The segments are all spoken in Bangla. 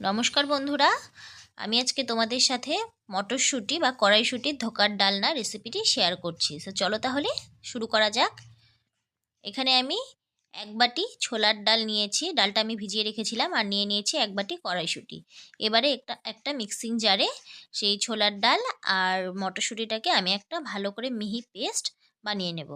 নমস্কার বন্ধুরা, আমি আজকে তোমাদের সাথে মটরশুঁটি বা কড়াইশুঁটির ধোকার ডালনা রেসিপিটি শেয়ার করছি। তো চলো তাহলে শুরু করা যাক। এখানে আমি এক বাটি ছোলার ডাল নিয়েছি, ডালটা আমি ভিজিয়ে রেখেছিলাম আর নিয়ে নিয়েছি এক বাটি কড়াইশুঁটি। এবারে একটা একটা মিক্সিং জারে সেই ছোলার ডাল আর মটরশুঁটিটাকে আমি একটা ভালো করে মিহি পেস্ট বানিয়ে নেব।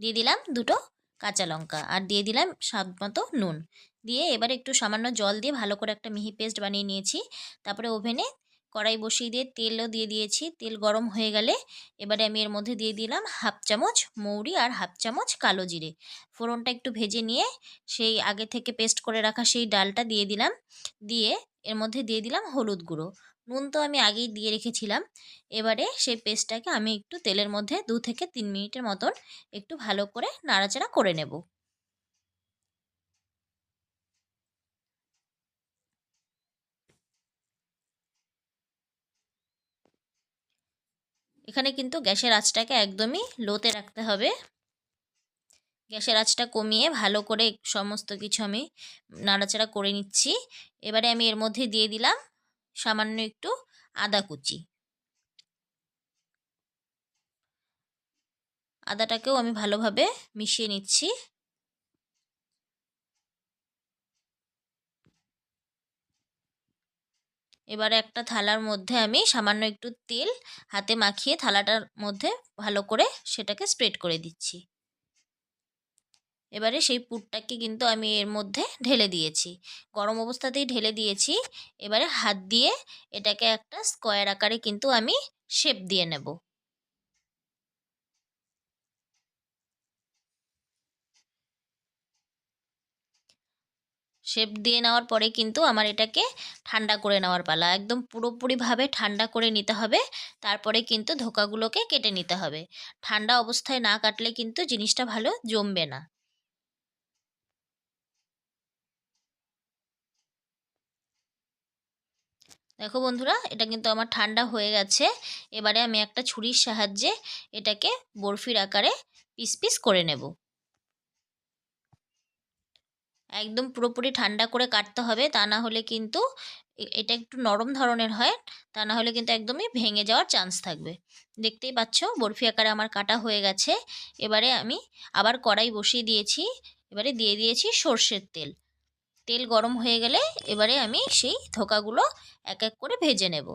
দিয়ে দিলাম দুটো কাঁচা লঙ্কা আর দিয়ে দিলাম স্বাদ মতো নুন। দিয়ে এবারে একটু সামান্য জল দিয়ে ভালো করে একটা মিহি পেস্ট বানিয়ে নিয়েছি। তারপরে ওভেনে কড়াই বসিয়ে দিয়ে তেলও দিয়ে দিয়েছি। তেল গরম হয়ে গেলে এবারে আমি এর মধ্যে দিয়ে দিলাম হাফ চামচ মৌরি আর হাফ চামচ কালো জিরে। ফোড়নটা একটু ভেজে নিয়ে সেই আগে থেকে পেস্ট করে রাখা সেই ডালটা দিয়ে দিলাম। দিয়ে এর মধ্যে দিয়ে দিলাম হলুদ গুঁড়ো। নুন তো আমি আগেই দিয়ে রেখেছিলাম। এবারে সেই পেস্টটাকে আমি একটু তেলের মধ্যে দু থেকে তিন মিনিটের মতন একটু ভালো করে নাড়াচাড়া করে নেব। এখানে কিন্তু গ্যাসের আঁচটাকে একদমই লোতে রাখতে হবে। গ্যাসের আঁচটা কমিয়ে ভালো করে সমস্ত কিছু আমি নাড়াচাড়া করে নিচ্ছি। এবারে আমি এর মধ্যে দিয়ে দিলাম সামান্য একটু আদা কুচি। আদাটাকেও আমি ভালোভাবে মিশিয়ে নিচ্ছি। এবারে একটা থালার মধ্যে আমি সামান্য একটু তেল হাতে মাখিয়ে থালাটার মধ্যে ভালো করে সেটাকে স্প্রেড করে দিচ্ছি। এবারে সেই পুরটাকে কিন্তু আমি এর মধ্যে ঢেলে দিয়েছি। গরম অবস্থাতেই ঢেলে দিয়েছি। এবারে হাত দিয়ে এটাকে একটা স্কোয়ার আকারে কিন্তু আমি শেপ দিয়ে নেব। শেপ দিয়ে নেওয়ার পরে কিন্তু আমার এটাকে ঠান্ডা করে নেওয়ার পালা। একদম পুরোপুরিভাবে ঠান্ডা করে নিতে হবে, তারপরে কিন্তু ধোকাগুলোকে কেটে নিতে হবে। ঠান্ডা অবস্থায় না কাটলে কিন্তু জিনিসটা ভালো জমবে না। দেখো বন্ধুরা, এটা কিন্তু আমার ঠান্ডা হয়ে গেছে। এবারে আমি একটা ছুরির সাহায্যে এটাকে বরফির আকারে পিস পিস করে নেব। একদম পুরোপুরি ঠান্ডা করে কাটতে হবে। তা না হলে কিন্তু এটা একটু নরম ধরনের হয়। তা না হলে কিন্তু একদমই ভেঙে যাওয়ার চান্স থাকবে। দেখতেই পাচ্ছ, বরফি আকারে আমার কাটা হয়ে গেছে। এবারে আমি আবার কড়াই বসিয়ে দিয়েছি। এবারে দিয়ে দিয়েছি সর্ষের তেল। তেল গরম হয়ে গেলে এবারে আমি সেই ধোকাগুলো এক এক করে ভেজে নেব।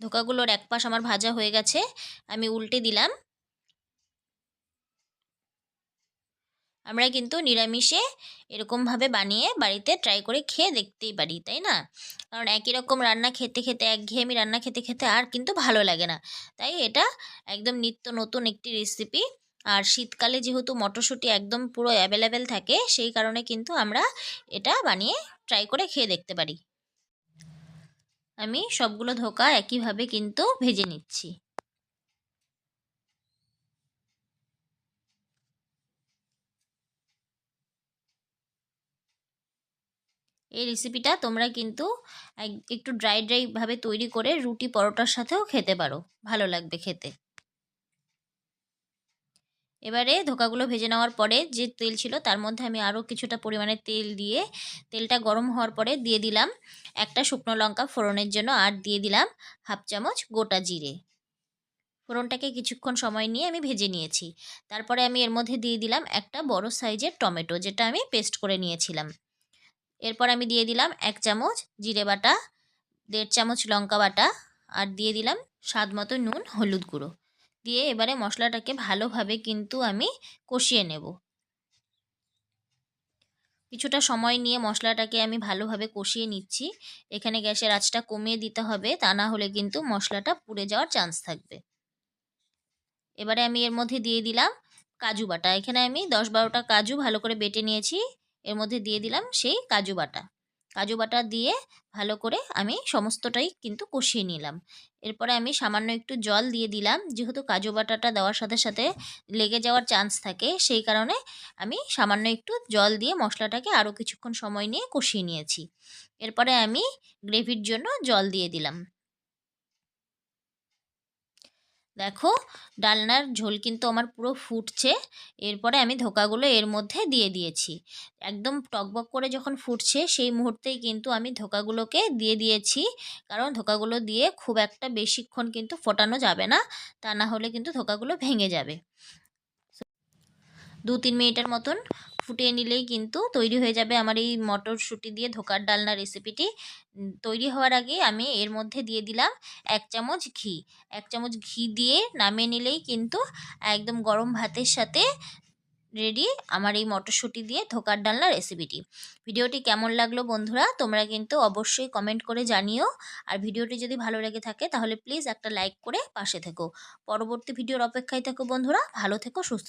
ধোকাগুলোর এক পাশ আমার ভাজা হয়ে গেছে, আমি উল্টে দিলাম। আমরা কিন্তু নিরামিষে এরকমভাবে বানিয়ে বাড়িতে ট্রাই করে খেয়ে দেখতেই পারি, তাই না? কারণ একই রকম রান্না খেতে খেতে, একঘেয়েমি রান্না খেতে খেতে আর কিন্তু ভালো লাগে না। তাই এটা একদম নিত্য নতুন একটি রেসিপি আর শীতকালে যেহেতু মটরশুঁটি একদম পুরো অ্যাভেলেবেল থাকে, সেই কারণে কিন্তু আমরা এটা বানিয়ে ট্রাই করে খেয়ে দেখতে পারি। আমি সবগুলো ধোকা একইভাবে কিন্তু ভেজে নিচ্ছি। এই রেসিপিটা তোমরা কিন্তু একটু ড্রাই ড্রাইভাবে তৈরি করে রুটি পরোটার সাথেও খেতে পারো। ভালো লাগবে খেতে। এবারে ধোকাগুলো ভেজে নেওয়ার পরে যে তেল ছিল তার মধ্যে আমি আরও কিছুটা পরিমাণে তেল দিয়ে তেলটা গরম হওয়ার পরে দিয়ে দিলাম একটা শুকনো লঙ্কা ফোড়নের জন্য আর দিয়ে দিলাম হাফ চামচ গোটা জিরে। ফোড়নটাকে কিছুক্ষণ সময় নিয়ে আমি ভেজে নিয়েছি। তারপরে আমি এর মধ্যে দিয়ে দিলাম একটা বড় সাইজের টমেটো যেটা আমি পেস্ট করে নিয়েছিলাম। এরপর আমি দিয়ে দিলাম এক চামচ জিরে বাটা, দেড় চামচ লঙ্কা বাটা আর দিয়ে দিলাম স্বাদ মতো নুন, হলুদ গুঁড়ো। দিয়ে এবারে মশলাটাকে ভালোভাবে কিন্তু আমি কষিয়ে নেব। কিছুটা সময় নিয়ে মশলাটাকে আমি ভালোভাবে কষিয়ে নিচ্ছি। এখানে গ্যাসের আঁচটা কমিয়ে দিতে হবে, তা না হলে কিন্তু মশলাটা পুড়ে যাওয়ার চান্স থাকবে। এবারে আমি এর মধ্যে দিয়ে দিলাম কাজু বাটা। এখানে আমি দশ বারোটা কাজু ভালো করে বেটে নিয়েছি। এর মধ্যে দিয়ে দিলাম সেই কাজু বাটা। কাজু বাটা দিয়ে ভালো করে আমি সমস্তটাই কিন্তু কষিয়ে নিলাম। এরপরে আমি সামান্য একটু জল দিয়ে দিলাম। যেহেতু কাজু বাটাটা দেওয়ার সাথে সাথে লেগে যাওয়ার চান্স থাকে, সেই কারণে আমি সামান্য একটু জল দিয়ে মশলাটাকে আরও কিছুক্ষণ সময় নিয়ে কষিয়ে নিয়েছি। এরপরে আমি গ্রেভির জন্য জল দিয়ে দিলাম। দেখো, ডালনার ঝোল কিন্তু আমার পুরো ফুটছে। এরপরে আমি ধোকাগুলো এর মধ্যে দিয়ে দিয়েছি। একদম টকবক করে যখন ফুটছে, সেই মুহূর্তেই কিন্তু আমি ধোকাগুলোকে দিয়ে দিয়েছি। কারণ ধোকাগুলো দিয়ে খুব একটা বেশিক্ষণ কিন্তু ফোটানো যাবে না, তা না হলে কিন্তু ধোকাগুলো ভেঙে যাবে। দু তিন মিনিটের মতন ফুটিয়ে নিলেই কিন্তু তৈরি হয়ে যাবে আমার এই মটরশুঁটি দিয়ে ধোকার ডালনা রেসিপিটি তৈরি হওয়ার আগে আমি এর মধ্যে দিয়ে দিলাম এক চামচ ঘি। এক চামচ ঘি দিয়ে নামিয়ে নিলেই কিন্তু একদম গরম ভাতের সাথে রেডি আমার এই মটরশুঁটি দিয়ে ধোকার ডালনা রেসিপিটি ভিডিওটি কেমন লাগল বন্ধুরা, তোমরা কিন্তু অবশ্যই কমেন্ট করে জানিও। আর ভিডিওটি যদি ভালো লেগে থাকে তাহলে প্লিজ একটা লাইক করে পাশে থেকো। পরবর্তী ভিডিওর অপেক্ষায় থেকো বন্ধুরা, ভালো থেকো, সুস্থ